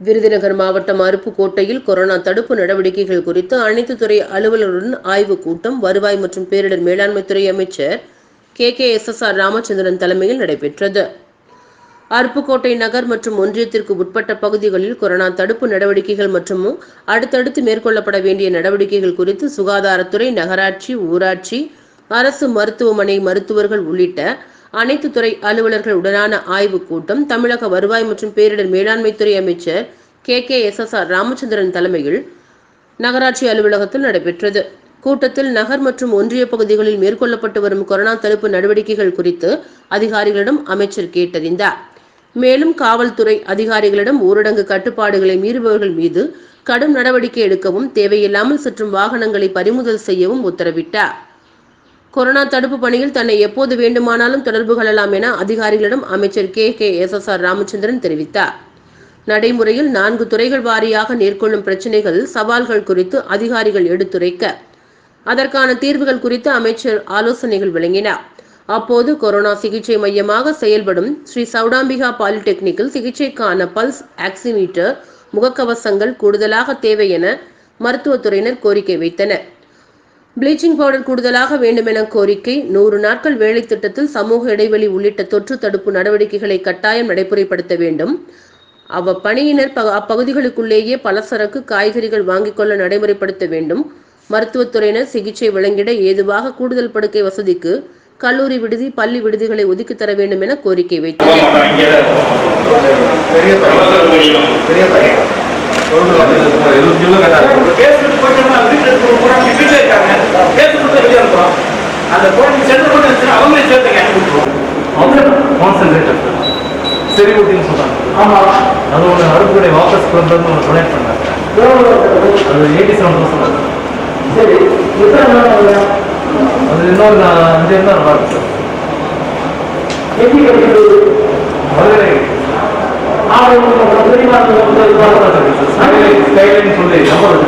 விருதுநகர் மாவட்டம் அருப்புக்கோட்டையில் கொரோனா தடுப்பு நடவடிக்கைகள் குறித்து அனைத்து துறை அலுவலருடன் ஆய்வுக் கூட்டம் வருவாய் மற்றும் பேரிடர் மேலாண்மைத்துறை அமைச்சர் K. K. S. S. R. Ramachandran தலைமையில் நடைபெற்றது. அருப்புக்கோட்டை நகர் மற்றும் ஒன்றியத்திற்கு உட்பட்ட பகுதிகளில் கொரோனா தடுப்பு நடவடிக்கைகள் மற்றும் அடுத்தடுத்து மேற்கொள்ளப்பட வேண்டிய நடவடிக்கைகள் குறித்து சுகாதாரத்துறை நகராட்சி ஊராட்சி அரசு மருத்துவமனை மருத்துவர்கள் உள்ளிட்ட அனைத்து துறை அலுவலர்கள் உடனான ஆய்வுக் கூட்டம் தமிழக வருவாய் மற்றும் பேரிடர் மேலாண்மை துறை அமைச்சர் K. K. S. S. R. Ramachandran தலைமையில் நகராட்சி அலுவலகத்தில் நடைபெற்றது. கூட்டத்தில் நகர் மற்றும் ஒன்றிய பகுதிகளில் மேற்கொள்ளப்பட்டு வரும் கொரோனா தடுப்பு நடவடிக்கைகள் குறித்து அதிகாரிகளிடம் அமைச்சர் கேட்டறிந்தார். மேலும் காவல்துறை அதிகாரிகளிடம் ஊரடங்கு கட்டுப்பாடுகளை மீறுபவர்கள் மீது கடும் நடவடிக்கை எடுக்கவும் தேவையில்லாமல் சுற்றும் வாகனங்களை பறிமுதல் செய்யவும் உத்தரவிட்டார். கொரோனா தடுப்பு பணியில் தன்னை எப்போது வேண்டுமானாலும் தொடர்பு கொள்ளலாம் என அதிகாரிகளிடம் அமைச்சர் K. K. S. S. R. Ramachandran தெரிவித்தார். நடைமுறையில் நான்கு துறைகள் வாரியாக மேற்கொள்ளும் பிரச்சினைகள் சவால்கள் குறித்து அதிகாரிகள் எடுத்துரைக்க அதற்கான தீர்வுகள் குறித்து அமைச்சர் ஆலோசனைகள் வழங்கினார். அப்போது கொரோனா சிகிச்சை மையமாக செயல்படும் ஸ்ரீ சௌடாம்பிகா பாலிடெக்னிக்கில் சிகிச்சைக்கான பல்ஸ் ஆக்சிமீட்டர் முகக்கவசங்கள் கூடுதலாக தேவை என மருத்துவத்துறையினர் கோரிக்கை வைத்தனர். ப்ளீச்சிங் பவுடர் கூடுதலாக வேண்டுமென கோரிக்கை. நூறு நாட்கள் வேலை திட்டத்தில் சமூக இடைவெளி உள்ளிட்ட தொற்று தடுப்பு நடவடிக்கைகளை கட்டாயம் நடைமுறைப்படுத்த வேண்டும். அவ்வப்பணியினர் ப- அப்பகுதிகளுக்குள்ளேயே பலசரக்கு காய்கறிகள் வாங்கிக் கொள்ள நடைமுறைப்படுத்த வேண்டும். மருத்துவத்துறையினர் சிகிச்சை வழங்கிட ஏதுவாக கூடுதல் படுக்கை வசதிக்கு கல்லூரி விடுதி பள்ளி விடுதிகளை ஒதுக்கித் தர வேண்டும் என கோரிக்கை வைத்தார் சென்டர் மட்டும் அவங்களே சேர்த்து கான்சன்ட்ரேட்டர் சரி ஊட்டின்னு சொன்னாங்க ஆமா. அது ஒன்று அறுப்புடைய வாபஸ் டொனேட் பண்ணாங்க. அது எயிட்டி செவன் தௌசண்ட் சரி? அது இன்னொரு நான் அஞ்சு இருந்தால் நல்லா இருக்கும் சார். எப்படி கிடைக்கிறது மதுரை. ஆறு தெரியுமா? சொல்லி நம்பர்